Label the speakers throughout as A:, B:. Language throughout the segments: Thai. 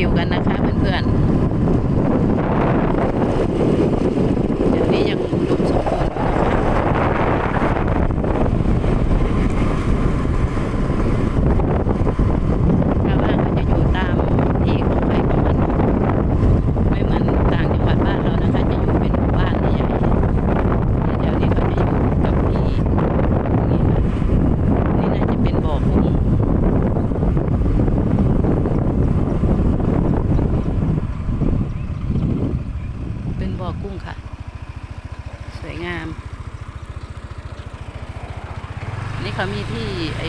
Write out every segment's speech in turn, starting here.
A: อยู่กันนะคะเพื่อนๆ เดี๋ยวนี้ยังอุดมสมบูรณ์อยู่นะคะชาวบ้านก็จะอยู่ตามที่ของใครของมัน ไม่เหมือนต่างจังหวัดบ้านเรานะคะ จะอยู่เป็นหมู่บ้านใหญ่ๆเดี๋ยวนี้เขาจะอยู่กับที่นี่ค่ะนี่น่าจะเป็นบ่อกุ้ง เป็น บ่อกุ้งค่ะ สวยงาม นี่เขามีที่ไอ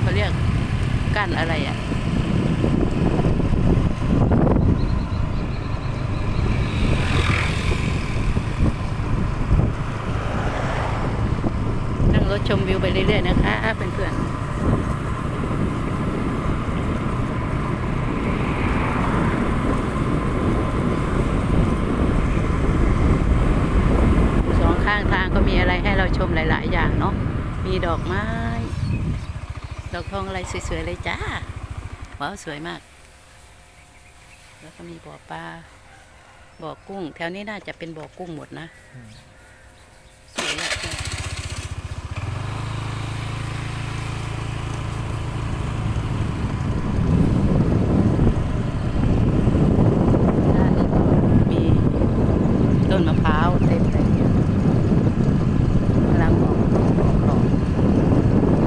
A: เขาเรียกกั้นอะไรอะ่ะนั่งรถชมวิวไปเรื่อยๆนะคะเพื่อนๆสองข้างทางก็มีอะไร ให้เราชมหลาย ๆ อย่างเนาะมีดอกไม้ ดอกทองอะไรสวย ๆ เลยจ้าว้าวสวยมาก แล้วก็มีบ่อปลาบ่อกุ้ง แถวนี้น่าจะเป็นบ่อกุ้งหมดนะสวยอะด้านนี้ก็มีต้นมะพร้าวเต็มเลยกำลังออกดอกออกดอก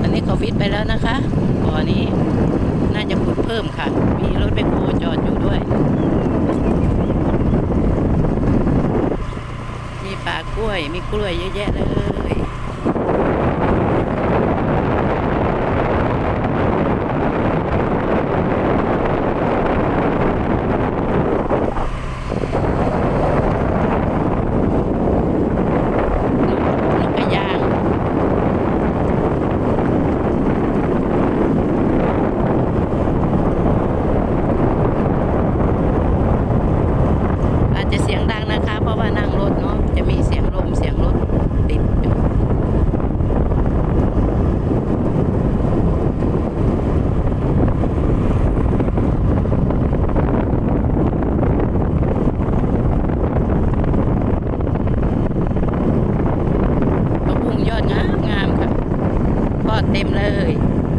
A: อันนี้เขาฟิต ไปแล้วนะคะบ่อนี้น่าจะขุดเพิ่มค่ะ มีรถแบคโฮจอดอยู่ด้วย มีป่ากล้วย มีกล้วยเยอะแยะเลย นกกระยาง อาจจะเสียงดังนะคะ เพราะว่านั่งรถเนาะจะมีเสียงลมเสียงรถติดอยู่มะพุ่งยอดงามงามค่ะ็เต็มเลย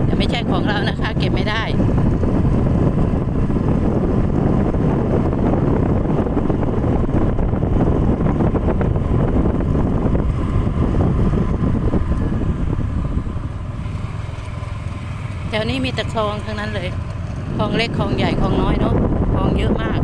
A: แต่ไม่ใช่ของเรานะคะ เก็บไม่ได้แถวนี้มีแต่คลองทั้งนั้นเลย คลองเล็ก คลองใหญ่ คลองน้อยเนาะ คลองเยอะมาก